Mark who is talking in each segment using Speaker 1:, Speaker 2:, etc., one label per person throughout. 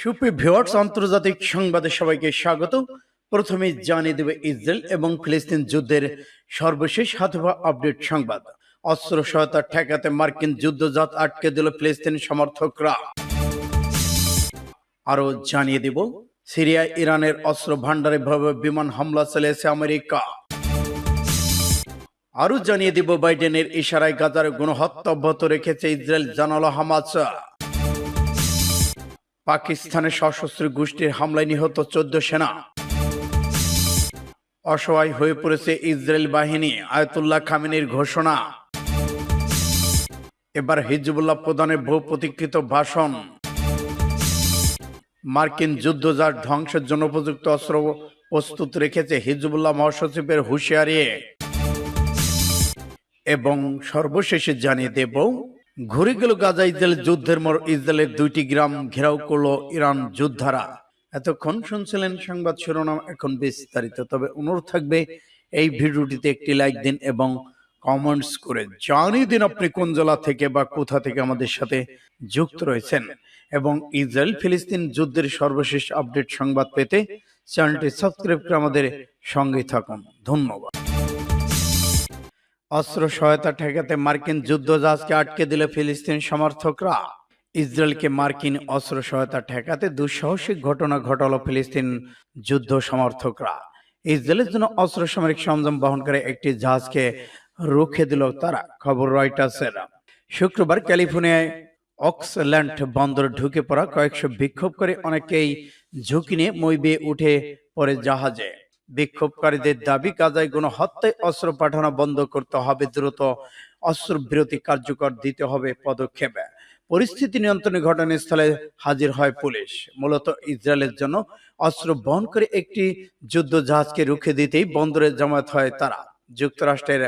Speaker 1: সুপ্রিয় ভিওয়ার্স আন্তর্জাতিক সংবাদে সবাইকে স্বাগত। প্রথমে জানিয়ে দেবে ইসরায়েল এবং ফিলিস্তিন যুদ্ধের সর্বশেষ হাতবা আপডেট সংবাদ। অস্ত্র সহায়তা ঠেকাতে মার্কিন যুদ্ধজাত আটকে দিল ফিলিস্তিন সমর্থকরা। আরও জানিয়ে দেব, সিরিয়া ইরানের অস্ত্র ভান্ডারে ভাবে বিমান হামলা চালিয়েছে আমেরিকা। আরও জানিয়ে দিব, বাইডেনের ইশারায় গাজার গণহত্যা অব্যাহত রেখেছে ইসরায়েল জানালো হামাস। পাকিস্তানের সশস্ত্র গোষ্ঠীর হামলায় নিহত চোদ্দ সেনা। অসহায় হয়ে পড়েছে ইসরায়েল বাহিনী, আয়তুল্লাহ খামিনীর ঘোষণা। এবার হিজবুল্লাহ প্রধানের বহু প্রতীক্ষিত ভাষণ। মার্কিন যুদ্ধজার ধ্বংসের জন্য উপযুক্ত অস্ত্র প্রস্তুত রেখেছে হিজবুল্লাহ মহাসচিবের হুঁশিয়ারি। এবং সর্বশেষে জানিয়ে দেব ঘুরে গেল গাজা ইসরায়েল যুদ্ধের মর ইসরায়েলের দুইটি গ্রাম ঘেরাও করল ইরান যোদ্ধারা এতক্ষণ শুনছিলেন সংবাদ শিরোনাম, এখন বিস্তারিত। তবে অনুরোধ থাকবে, এই ভিডিওটিতে একটি লাইক দিন এবং কমেন্টস করে জানিয়ে দিন আপনি কোন জেলা থেকে বা কোথা থেকে আমাদের সাথে যুক্ত রয়েছেন। এবং ইসরায়েল ফিলিস্তিন যুদ্ধের সর্বশেষ আপডেট সংবাদ পেতে চ্যানেলটি সাবস্ক্রাইব করে আমাদের সঙ্গে থাকুন। ধন্যবাদ। অস্ত্র সহায়তা ঠেকাতে মার্কিন যুদ্ধজাহাজকে আটকে দিল ফিলিস্তিন সমর্থকরা। ইসরায়েলকে মার্কিন অস্ত্র সহায়তা ঠেকাতে দুঃসাহসিক ঘটনা ঘটাল ফিলিস্তিন যুদ্ধ সমর্থকরা। ইসরায়েলের জন্য অস্ত্র সামরিক সরঞ্জাম বহন করে একটি জাহাজকে রুখে দিল তারা, খবর রয়টার্সের। শুক্রবার ক্যালিফোর্নিয়ায় অক্সল্যান্ড বন্দর ঢুকে পড়া কয়েকশো বিক্ষোভ করে অনেকেই ঝুঁকি নিয়ে মই বেয়ে উঠে পড়ে জাহাজে। বিক্ষোভকারীদের দাবি কাজায় কোনো হত্যায় অস্ত্র পাঠানো বন্ধ করতে হবে, দ্রুত অস্ত্র বিরতি কার্যকর দিতে হবে পদক্ষেপ। পরিস্থিতি নিয়ন্ত্রণে ঘটনাস্থলে হাজির হয় পুলিশ। মূলত ইসরায়েলের জন্য অস্ত্র বহন করে একটি যুদ্ধ জাহাজকে রুখে দিতেই বন্দরে জমায়েত হয় তারা। যুক্তরাষ্ট্রের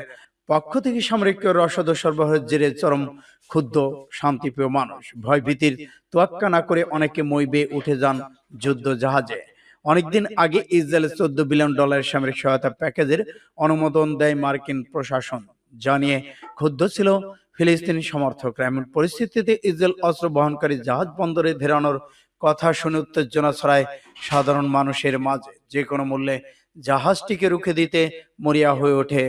Speaker 1: পক্ষ থেকে সামরিক রসদ সরবরাহের জেরে চরম ক্ষুদ্র শান্তিপ্রিয় মানুষ। ভয়ভীতির তোয়াক্কা না করে অনেকে মই বেয়ে উঠে যান যুদ্ধ জাহাজে। অনেকদিন আগে ইসরায়েলের চোদ্দ বিলিয়ন ডলারের সামরিক সহায়তা প্যাকেজের অনুমোদন দেয় মার্কিন প্রশাসন জানিয়ে ক্ষুব্ধ ছিল ফিলিস্তিনি সমর্থকরা। এমন পরিস্থিতিতে ইসরায়েল অস্ত্র বহনকারী জাহাজ বন্দরে ধেরানোর কথা শুনে উত্তেজনা ছড়ায় সাধারণ মানুষের মাঝে। যে কোনো মূল্যে জাহাজটিকে রুখে দিতে মরিয়া হয়ে ওঠে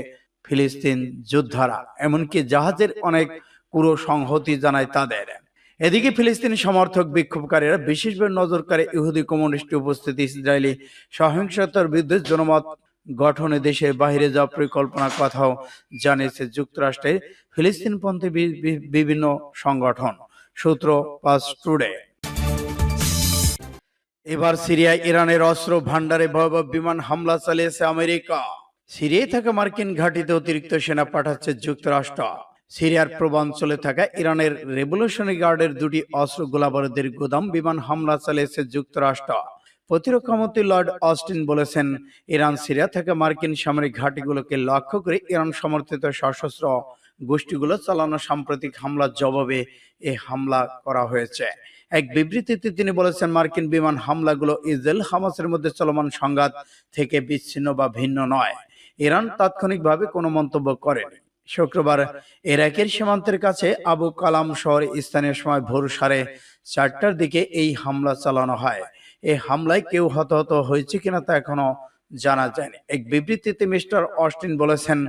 Speaker 1: ফিলিস্তিন যোদ্ধারা এমনকি জাহাজের অনেক পুরো সংহতি জানায় তাদের। এদিকে ফিলিস্তিনি সমর্থক বিক্ষোভকারীরা বিশেষভাবে নজরকারী ইহুদি কমিউনিস্ট উপস্থিতি ইসরায়েলি সহিংসতার বিরুদ্ধে জনমত গঠনে দেশের বাইরে যাওয়ার পরিকল্পনার কথাও জানিয়েছে যুক্তরাষ্ট্রের ফিলিস্তিনপন্থী বিভিন্ন সংগঠন, সূত্র পাস টুডে। এবার সিরিয়ায় ইরানের অস্ত্র ভান্ডারে ভয়াবহ বিমান হামলা চালিয়েছে আমেরিকা। সিরিয়ায় থাকা মার্কিন ঘাঁটিতে অতিরিক্ত সেনা পাঠাচ্ছে যুক্তরাষ্ট্র। সিরিয়ার পূর্বাঞ্চলে থাকা ইরানের রেভলিউশনারি গার্ডের দুটি অস্ত্র গোলাবারুদের গোদাম, বিমান হামলা চালিয়েছে যুক্তরাষ্ট্র। প্রতিরক্ষা মন্ত্রী লর্ড অস্টিন বলেছেন, ইরান, সিরিয়া থেকে মার্কিন সামরিক ঘাঁটিগুলোকে লক্ষ্য করে ইরান সমর্থিত সশস্ত্র গোষ্ঠীগুলো চালানো সাম্প্রতিক হামলার জবাবে এ হামলা করা হয়েছে। এক বিবৃতিতে তিনি বলেছেন, মার্কিন বিমান হামলাগুলো ইসরায়েল হামাসের মধ্যে চলমান সংঘাত থেকে বিচ্ছিন্ন বা ভিন্ন নয়। ইরান তাৎক্ষণিকভাবে কোনো মন্তব্য করেনি। শুক্রবার ইরাকের সীমান্তের কাছে আবু কালাম শহরে স্থানীয় সময় ভোর সাড়ে চারটার দিকে এই হামলা চালানো হয়। এই হামলায় কেউ হতাহত হয়েছে কিনা তা এখনও জানা যায়নি। এক বিবৃতিতে মিস্টার অস্টিন বলেছেন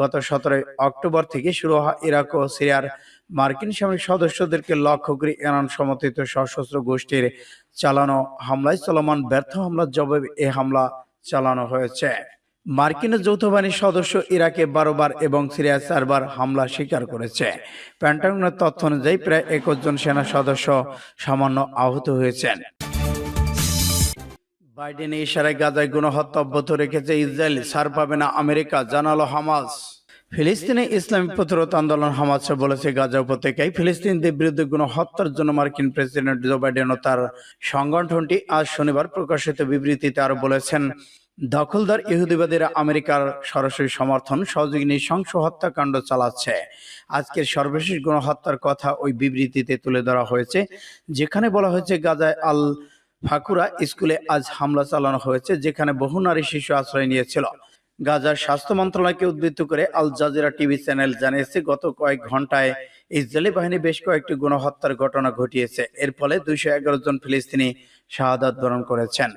Speaker 1: গত সতেরোই অক্টোবর থেকে শুরু হওয়া ইরাক ও সিরিয়ার মার্কিন সামরিক সদস্যদেরকে লক্ষ্য করে ইরান সমর্থিত সশস্ত্র গোষ্ঠীর চালানো হামলায় চলমান ব্যর্থ হামলার জবাবে এ হামলা চালানো হয়েছে। মার্কিনের যৌথ বাহিনীর সদস্য ইরাকে বারোবার এবং সিরিয়ায় চারবার হামলা স্বীকার করেছে। প্যান্টাগনের তথ্য অনুযায়ী প্রায় একুশ জন সেনা সদস্য সামান্য আহত হয়েছেন। বাইডেন ইশারায় গাজায় গণহত্যা অব্যাহত রেখেছে ইসরায়েল সার পাবে না আমেরিকা, জানালো হামাস। ফিলিস্তিনে ইসলামী প্রতিরোধ আন্দোলন হামাস বলেছে, গাজা উপত্যকায় ফিলিস্তিনদের বিরুদ্ধে গণহত্যার জন্য মার্কিন প্রেসিডেন্ট জো বাইডেন ও তার সংগঠনটি আজ শনিবার প্রকাশিত বিবৃতিতে আরও বলেছেন দখলদার ইহুদিবাদীরা আমেরিকার সরাসরি সমর্থন, সহযোগী নৃশংস হত্যাকাণ্ড চালাচ্ছে। আজকের সর্বশেষ গণহত্যার কথা ওই বিবৃতিতে তুলে ধরা হয়েছে, যেখানে বলা হয়েছে গাজায় আল ফাকুরা স্কুলে আজ হামলা চালানো হয়েছে, যেখানে বহু নারী শিশু আশ্রয় নিয়েছিল। গাজার স্বাস্থ্য মন্ত্রণালয়কে উদ্বৃত্ত করে আল জাজিরা টিভি চ্যানেল জানিয়েছে, গত কয়েক ঘন্টায় ইসরায়েলি বাহিনী বেশ কয়েকটি গণহত্যার ঘটনা ঘটিয়েছে। এর ফলে দুইশো এগারো জন ফিলিস্তিনি শাহাদাত বরণ করেছেন।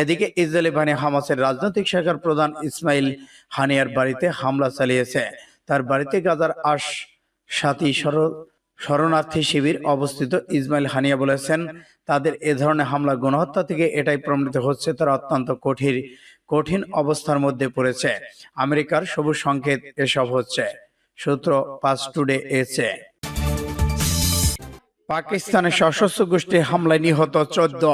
Speaker 1: এদিকে ইসরায়েলি বাহিনী হামাসের রাজনৈতিক শাখার প্রধান ইসমাইল হানিয়ার বাড়িতে হামলা চালিয়েছে। তার বাড়িতে গাজার আশ সাথী শরণার্থী শিবির অবস্থিত ইসমাইল হানিয়া বলেছেন, তাদের এ ধরনের হামলা, গণহত্যা থেকে এটাই প্রমাণিত হচ্ছে, তারা অত্যন্ত কঠিন কঠিন অবস্থার মধ্যে পড়েছে। আমেরিকার সবুজ সংকেত এসব হচ্ছে। সূত্র পাঁচ টুডে এসে পাকিস্তানের সশস্ত্র গোষ্ঠী হামলায় নিহত চোদ্দ।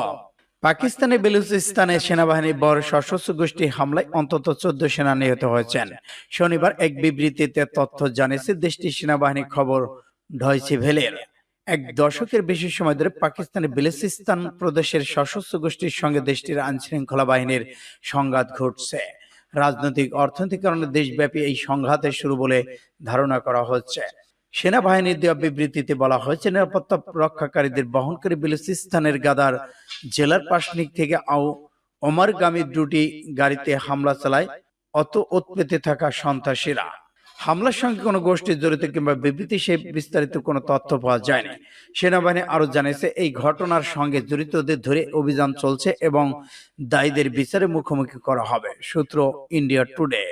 Speaker 1: পাকিস্তানে বেলুচিস্তানে সেনাবাহিনী বড় সশস্ত্র গোষ্ঠী হামলায় অন্তত চোদ্দ সেনা নিহত হয়েছেন। শনিবার এক বিবৃতিতে তথ্য জানিয়েছে, দেশটির সেনাবাহিনী খবর ঢয়সি ভেলের। এক দশকের বেশি সময় ধরে পাকিস্তানের বেলুচিস্তান প্রদেশের সশস্ত্র গোষ্ঠীর সঙ্গে দেশটির আইনশৃঙ্খলা বাহিনীর সংঘাত ঘটছে। রাজনৈতিক অর্থনৈতিক কারণে দেশব্যাপী এই সংঘাতের শুরু বলে ধারণা করা হচ্ছে। সেনাবাহিনীর দেওয়া বিবৃতিতে বলা হয়েছে, নিরাপত্তা রক্ষাকারীদের বহনকারী বেলুচিস্তানের গাদার জেলার পাশনিক থেকে আও ওমারগামী দুটি গাড়িতে হামলা চালায়, অত উৎপেতে থাকা সন্ত্রাসীরা। হামলার সঙ্গে কোনো গোষ্ঠী জড়িত কিংবা বিবৃতি সে বিস্তারিত কোনো তথ্য পাওয়া যায়নি। সেনাবাহিনী আরও জানিয়েছে, এই ঘটনার সঙ্গে জড়িতদের ধরে অভিযান চলছে এবং দায়ীদের বিচারে মুখোমুখি করা হবে, সূত্র ইন্ডিয়া টুডে।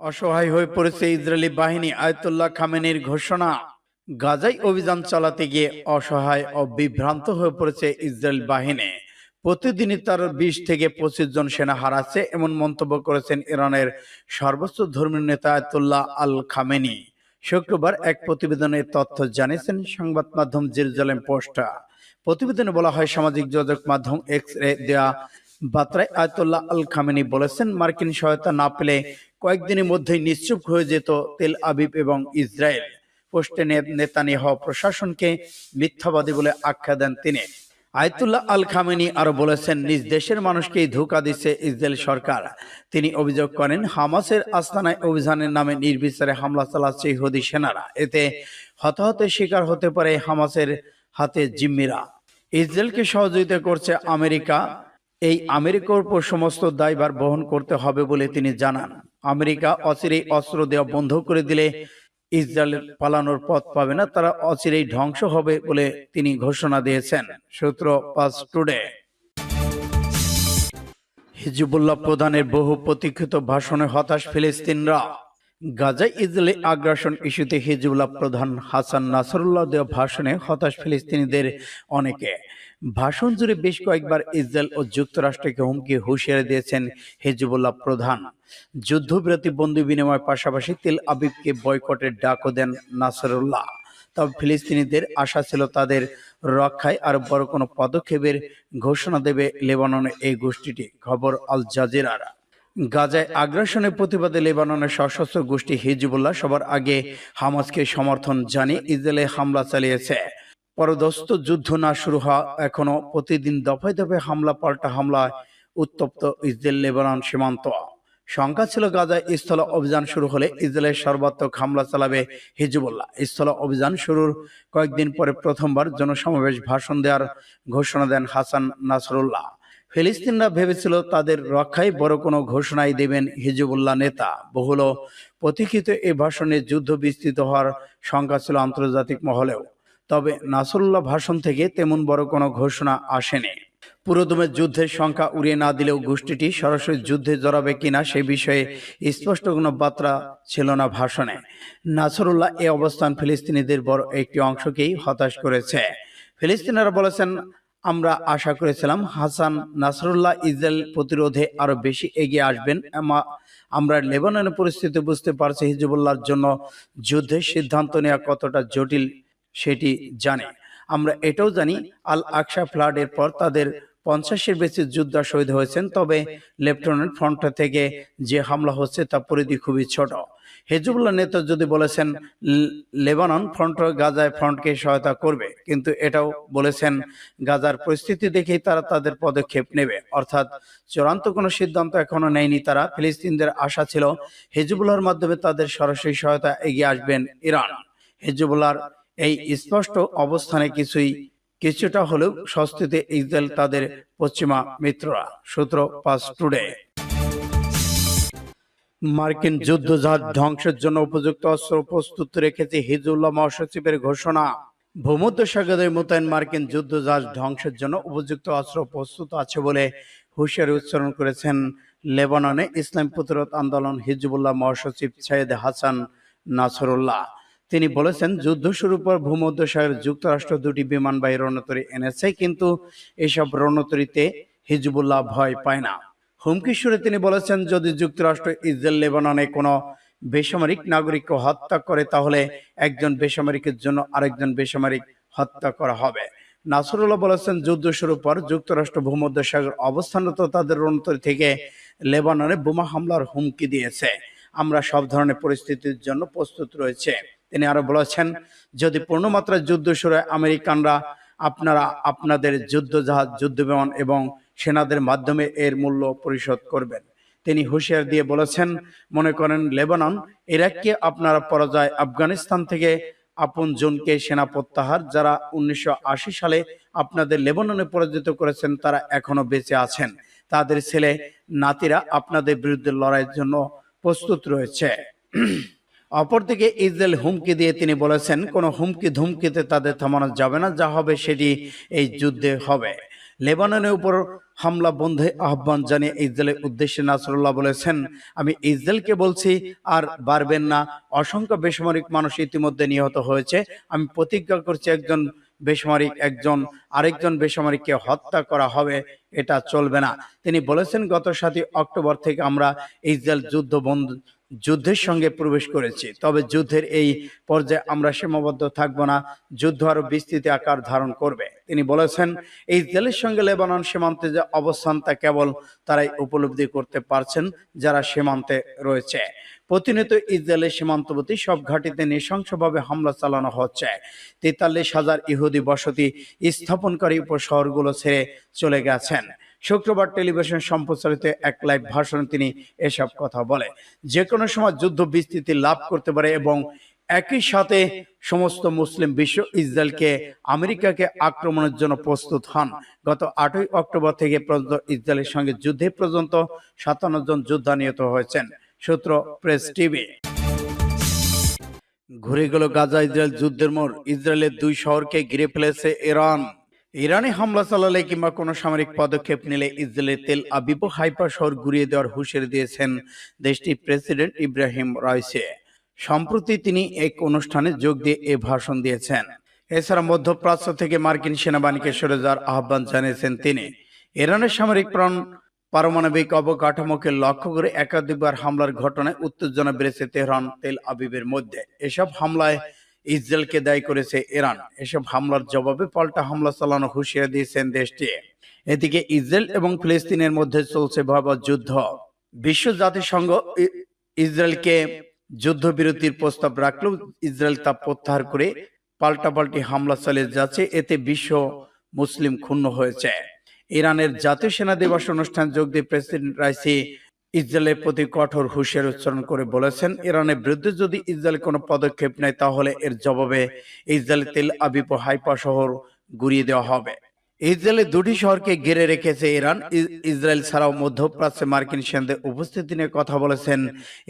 Speaker 1: অসহায় হয়ে পড়েছে ইসরায়েলি বাহিনী আয়তুল্লাহ খামেনির ঘোষণা। গাজাই অভিযান চালাতে গিয়ে অসহায় ও বিভ্রান্ত হয়ে পড়েছে ইসরায়েল বাহিনী। প্রতিদিনই তার বিশ থেকে পঁচিশ জন সেনা হারাচ্ছে এমন মন্তব্য করেছেন ইরানের সর্বোচ্চ ধর্মীয় নেতা আয়তুল্লাহ আল খামেনি। শুক্রবার এক প্রতিবেদনে তথ্য জানিয়েছেন সংবাদ মাধ্যম জেরুজালেম পোস্টা। প্রতিবেদনে বলা হয়, সামাজিক যোগাযোগ মাধ্যম এক্স রে দেয়া বার্তায় আয়তুল্লাহ আল খামেনি বলেছেন, মার্কিন সহায়তা না পেলে কয়েকদিনের মধ্যেই নিশ্চুপ হয়ে যেত তেল আবিব এবং ইসরায়েল। পোস্টে নেতানিয়াহ প্রশাসনকে মিথ্যাবাদী বলে আখ্যা দেন তিনি। আয়তুল্লাহ আল খামেনি আরও বলেছেন, নিজ দেশের মানুষকেই ধোকা দিচ্ছে ইসরায়েল সরকার। তিনি অভিযোগ করেন, হামাসের আস্তানায় অভিযানের নামে নির্বিচারে হামলা চালাচ্ছে ইহুদি সেনারা। এতে হতাহতের শিকার হতে পারে হামাসের হাতে জিম্মিরা। ইসরায়েলকে সহযোগিতা করছে আমেরিকা। এই আমেরিকার উপর সমস্ত দায়ভার বহন করতে হবে বলে তিনি জানান। আমেরিকা অচিরেই অস্ত্র দেওয়া বন্ধ করে দিলে ইসরায়েলের পালানোর পথ পাবে না তারা অচিরেই ধ্বংস হবে বলে তিনি ঘোষণা দিয়েছেন। সূত্র পাঁচ টুডে। হিজিবুল্লাহ প্রধানের বহু প্রতীক্ষিত ভাষণে হতাশ ফিলিস্তিনরা। গাজায় ইসরায়েলি আগ্রাসন ইস্যুতে হিজবুল্লাহ প্রধান হাসান নাসরুল্লাহ দেওয়া ভাষণে হতাশ ফিলিস্তিনিদের অনেকে। ভাষণ জুড়ে বেশ কয়েকবার ইসরায়েল ও যুক্তরাষ্ট্রকে হুমকি হুঁশিয়ারি দিয়েছেন হিজবুল্লাহ প্রধান। যুদ্ধবিরতি বন্দি বিনিময়ের পাশাপাশি তেল আবিবকে বয়কটের ডাকও দেন নাসরুল্লাহ। তবে ফিলিস্তিনিদের আশা ছিল তাদের রক্ষায় আরও বড় কোনো পদক্ষেপের ঘোষণা দেবে লেবাননের এই গোষ্ঠীটি, খবর আল জাজিরার। গাজায় আগ্রাসনের প্রতিবাদে লেবাননের সশস্ত্র গোষ্ঠী হিজবুল্লাহ সবার আগে হামাসকে সমর্থন জানিয়ে ইসরায়েলে হামলা চালিয়েছে। পরদস্ত যুদ্ধ না শুরু হওয়া এখনও প্রতিদিন দফায় দফায় হামলা পাল্টা হামলায় উত্তপ্ত ইসরায়েল লেবানন সীমান্ত। শঙ্কা ছিল গাজায় স্থল অভিযান শুরু হলে ইসরায়েলের সর্বাত্মক হামলা চালাবে হিজবুল্লাহ। স্থল অভিযান শুরুর কয়েকদিন পরে প্রথমবার জনসমাবেশ ভাষণ দেওয়ার ঘোষণা দেন হাসান নাসরুল্লাহ। ফিলিস্তিনরা ভেবেছিল তাদের রক্ষায় বড় কোনো ঘোষণাই দেবেন হিজবুল্লাহ নেতা। বহুল প্রতীক্ষিত এই ভাষণে যুদ্ধ বিস্তৃত হওয়ার শঙ্কা ছিল আন্তর্জাতিক মহলেও। তবে নাসরুল্লাহ ভাষণ থেকে তেমন বড় কোনো ঘোষণা আসেনি। পুরোদমে যুদ্ধের সংখ্যা উড়িয়ে না দিলেও গোষ্ঠীটি সরাসরি যুদ্ধে জড়াবে কিনা সে বিষয়ে স্পষ্ট কোনো বার্তা ছিল না ভাষণে। নাসরুল্লাহ এ অবস্থান ফিলিস্তিনিদের বড় একটি অংশকেই হতাশ করেছে। ফিলিস্তিনিরা বলেছেন আমরা আশা করেছিলাম হাসান নাসরুল্লাহ ইসরায়েল প্রতিরোধে আরও বেশি এগিয়ে আসবেন। আমরা লেবাননের পরিস্থিতি বুঝতে পারছি হিজবুল্লাহর জন্য যুদ্ধের সিদ্ধান্ত নেওয়া কতটা জটিল সেটি জানে। আমরা এটাও জানি আল আকশা ফ্লাডের পর তাদের পঞ্চাশের বেশি যোদ্ধা শহীদ হয়েছেন, তবে লেফটেন্যান্ট ফ্রন্ট থেকে যে হামলা হচ্ছে তা পরিধি খুবই ছোট। হেজবুল্লাহ নেতা যদি বলেছেন লেবানন ফ্রন্ট, গাজায় ফ্রন্টকে সহায়তা করবে। কিন্তু এটাও বলেছেন, গাজার পরিস্থিতি দেখেই তারা তাদের পদক্ষেপ নেবে। অর্থাৎ চূড়ান্ত কোনো সিদ্ধান্ত এখনও নেয়নি তারা। ফিলিস্তিনদের আশা ছিল হেজবুল্লাহর মাধ্যমে তাদের সরাসরি সহায়তা এগিয়ে আসবেন ইরান। হেজবুল্লাহর এই স্পষ্ট অবস্থানে কিছুই কিছুটা হলেও স্বস্তিতে ইসরায়েল তাদের পশ্চিমা মিত্ররা, সূত্র পাস টুডে। মার্কিন যুদ্ধজাহাজ ধ্বংসের জন্য উপযুক্ত অস্ত্র প্রস্তুত রেখেছে হিজুল্লাহ মহাসচিবের ঘোষণা। ভূমধ্য সাগরে মোতায়েন মার্কিন যুদ্ধজাহাজ ধ্বংসের জন্য উপযুক্ত অস্ত্র প্রস্তুত আছে বলে হুঁশিয়ারি উচ্চারণ করেছেন লেবাননে ইসলাম প্রতিরোধ আন্দোলন হিজবুল্লাহ মহাসচিব সৈয়দ হাসান নাসরুল্লাহ। তিনি বলেছেন, যুদ্ধ শুরুর পর ভূমধ্য সাগরে যুক্তরাষ্ট্র দুটি বিমানবাহী রণতরী এনেছে, কিন্তু এসব রণতরীতে হিজবুল্লাহ ভয় পায় না। হুমকি সুরে তিনি বলেছেন, যদি যুক্তরাষ্ট্র ইসরায়েল, লেবাননে কোনো বেসামরিক নাগরিককে হত্যা করে, তাহলে একজন বেসামরিকের জন্য আরেকজন বেসামরিক হত্যা করা হবে। নাসরুল্লাহ বলেছেন, যুদ্ধ শুরুর পর যুক্তরাষ্ট্র ভূমধ্য সাগর অবস্থানরত তাদের রণতরী থেকে লেবাননে বোমা হামলার হুমকি দিয়েছে। আমরা সব ধরনের পরিস্থিতির জন্য প্রস্তুত রয়েছে। তিনি আরও বলেছেন, যদি পূর্ণমাত্রায় যুদ্ধ শুরু আমেরিকানরা আপনারা আপনাদের যুদ্ধ জাহাজ যুদ্ধ বিমান এবং সেনাদের মাধ্যমে এর মূল্য পরিশোধ করবেন। তিনি হুঁশিয়ার দিয়ে বলেছেন, মনে করেন লেবানন, ইরাককে আপনারা পরাজয়, আফগানিস্তান থেকে আপন জনকে সেনা প্রত্যাহার, যারা উনিশশো আশি সালে আপনাদের লেবাননে পরাজিত করেছেন, তারা এখনও বেঁচে আছেন। তাদের ছেলে নাতিরা আপনাদের বিরুদ্ধে লড়াইয়ের জন্য প্রস্তুত রয়েছে। অপরদিকে ইসরায়েল হুমকি দিয়ে তিনি বলেছেন, কোনো হুমকি ধুমকিতে তাদের থামানো যাবে না, যা হবে সেটি এই যুদ্ধে হবে। লেবাননের উপর হামলা বন্ধে আহ্বান জানিয়ে ইসরায়েলের উদ্দেশ্যে নাসরুল্লাহ বলেছেন, আমি ইসরায়েলকে বলছি, আর বাড়বেন না। অসংখ্য বেসামরিক মানুষ ইতিমধ্যে নিহত হয়েছে। আমি প্রতিজ্ঞা করছি একজন বেসামরিক, একজন আরেকজন বেসামরিককে হত্যা করা হবে, এটা চলবে না। তিনি বলেছেন, গত সাতই অক্টোবর থেকে আমরা ইসরায়েল যুদ্ধ বন্ধ যুদ্ধের সঙ্গে প্রবেশ করেছি। তবে যুদ্ধের এই পর্যায়ে আমরা সীমাবদ্ধ থাকব না। যুদ্ধ আরও বিস্তৃত আকার ধারণ করবে। তিনি বলেছেন ইসরায়েলের সঙ্গে লেবানন সীমান্তে যে অবস্থান তা কেবল তারাই উপলব্ধি করতে পারছেন যারা সীমান্তে রয়েছে। প্রতিনিয়ত ইসরায়েলের সীমান্তবর্তী সব ঘাঁটিতে নৃশংসভাবে হামলা চালানো হচ্ছে। তেতাল্লিশ হাজার ইহুদি বসতি স্থাপনকারী উপশহরগুলো ছেড়ে চলে গেছেন। শুক্রবার টেলিভিশন সম্প্রচারিত এক লাইভ ভাষণে তিনি এসব কথা বলে যে কোনো সময় যুদ্ধ বিস্তৃতি লাভ করতে পারে এবং একই সাথে সমস্ত মুসলিম বিশ্ব ইসরায়েলকে আমেরিকাকে আক্রমণের জন্য প্রস্তুত হন। গত আটই অক্টোবর থেকে পর্যন্ত ইসরায়েলের সঙ্গে যুদ্ধে পর্যন্ত সাতান্ন জন যোদ্ধা নিহত হয়েছেন, সূত্র প্রেস টিভি ঘুরে গেল গাজা ইসরায়েল যুদ্ধের মোড়। ইসরায়েলের দুই শহরকে ঘিরে ফেলেছে ইরান। ইরানে হামলা চালালে কিংবা কোনো সামরিক পদক্ষেপ নিলে ইসরায়েলের তেল আবিব হাইপা শহর ঘুরিয়ে দেওয়ার হুঁশিয়ারি দিয়েছেন দেশটির প্রেসিডেন্ট ইব্রাহিম রাইসে। সম্প্রতি তিনি এক অনুষ্ঠানে যোগ দিয়ে এ ভাষণ দিয়েছেন। এছাড়া মধ্যপ্রাচ্য থেকে মার্কিন সেনাবাহিনীকে সরে যাওয়ার আহ্বান জানিয়েছেন তিনি। ইরানের সামরিক প্রাণ পারমাণবিক অবকাঠামোকে লক্ষ্য করে একাধিকবার হামলার ঘটনায় উত্তেজনা বেড়েছে তেহরান তেল আবিবের মধ্যে। এসব হামলায় ইসরায়েলকে দায়ী করেছে ইরান। এসব হামলার জবাবে পাল্টা হামলা চালানো হুঁশিয়ারি দিয়েছেন দেশটি। এদিকে ইসরায়েল এবং ফিলিস্তিনের মধ্যে চলছে ভয়াবহ যুদ্ধ। বিশ্ব জাতিসংঘ ইসরায়েলকে যুদ্ধবিরতির প্রস্তাব রাখলেও ইসরায়েল তা প্রত্যাহার করে পাল্টাপাল্টি হামলা চালিয়ে যাচ্ছে। এতে বিশ্ব মুসলিম ক্ষুণ্ণ হয়েছে। ইরানের জাতীয় সেনা দিবস অনুষ্ঠান যোগ দিয়ে প্রেসিডেন্ট রাইসি ইসরায়েলের প্রতি কঠোর হুঁশিয়ার উচ্চারণ করে বলেছেন, ইরানের বিরুদ্ধে যদি ইসরায়েল কোনো পদক্ষেপ নেয়, তাহলে এর জবাবে ইসরায়েল তেল আবিপ হাইপা শহর গুড়িয়ে দেওয়া হবে। ইসরায়েলের দুটি শহরকে ঘিরে রেখেছে ইরান। ইসরায়েল ছাড়াও মধ্যপ্রাচ্যে মার্কিন সেনাদের উপস্থিতি নিয়ে কথা বলেছেন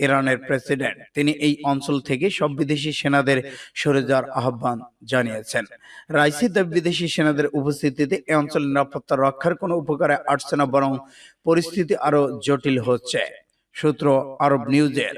Speaker 1: ইরানের প্রেসিডেন্ট। তিনি এই অঞ্চল থেকে সব বিদেশি সেনাদের সরে যাওয়ার আহ্বান জানিয়েছেন। রাইসি বিদেশি সেনাদের উপস্থিতিতে এই অঞ্চলের নিরাপত্তা রক্ষার কোনো উপকারে আসছে না, বরং পরিস্থিতি আরও জটিল হচ্ছে। সূত্র আরব নিউজের।